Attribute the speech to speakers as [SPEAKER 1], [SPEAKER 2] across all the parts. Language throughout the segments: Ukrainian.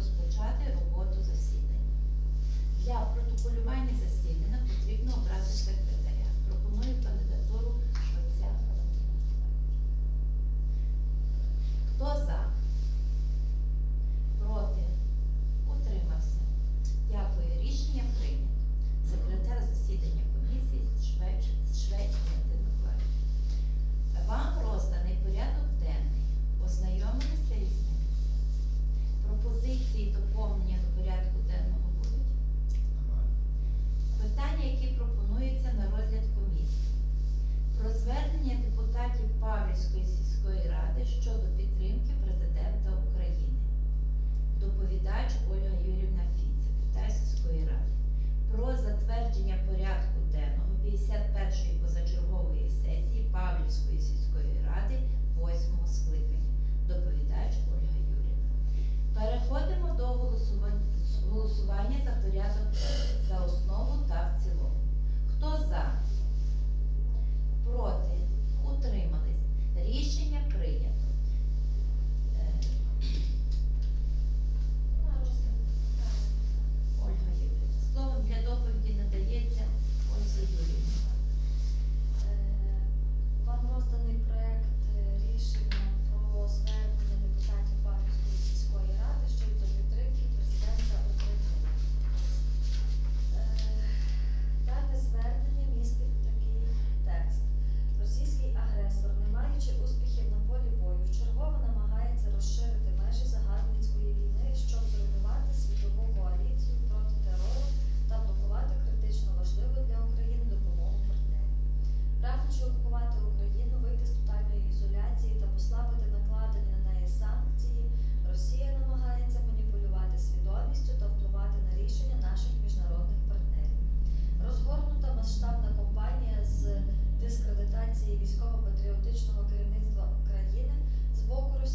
[SPEAKER 1] розпочати роботу засідання. Для протоколювання засідання потрібно обрати секретаря. Пропоную кандидатуру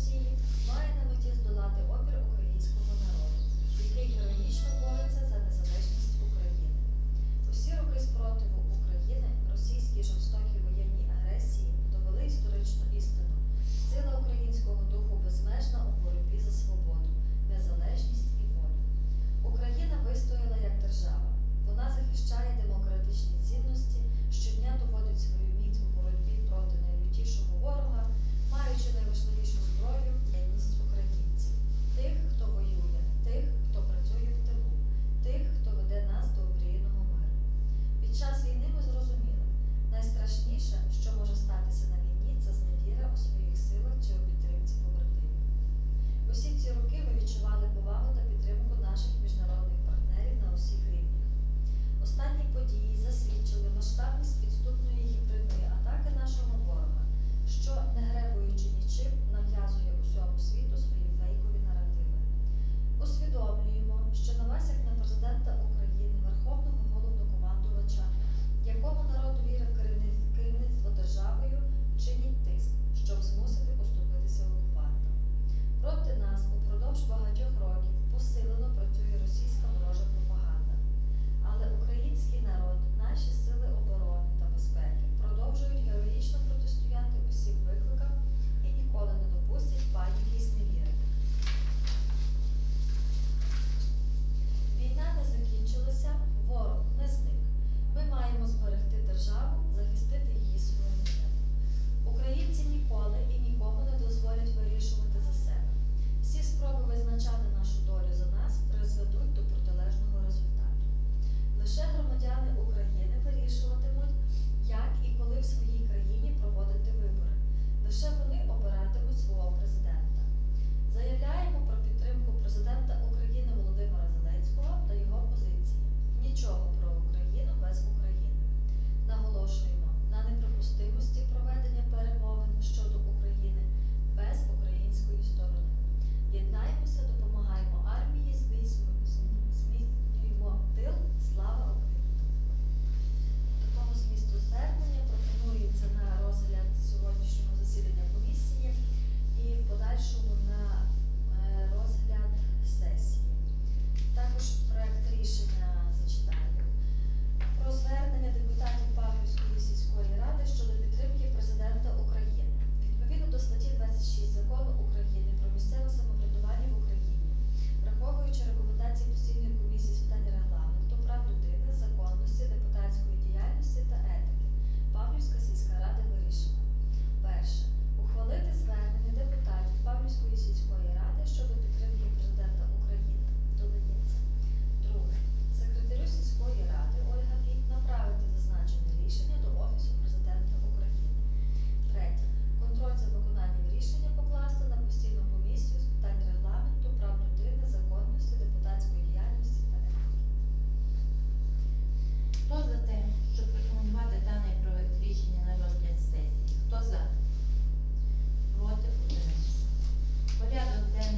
[SPEAKER 2] Росії має на меті здолати опір українського народу, який героїчно бореться за незалежність України. Усі роки спротиву України російські жорстокі воєнні агресії довели історичну
[SPEAKER 1] Хто за те, щоб рекомендувати даний проект рішення на розгляд сесії? Хто за? Проти утримався. Порядок денний.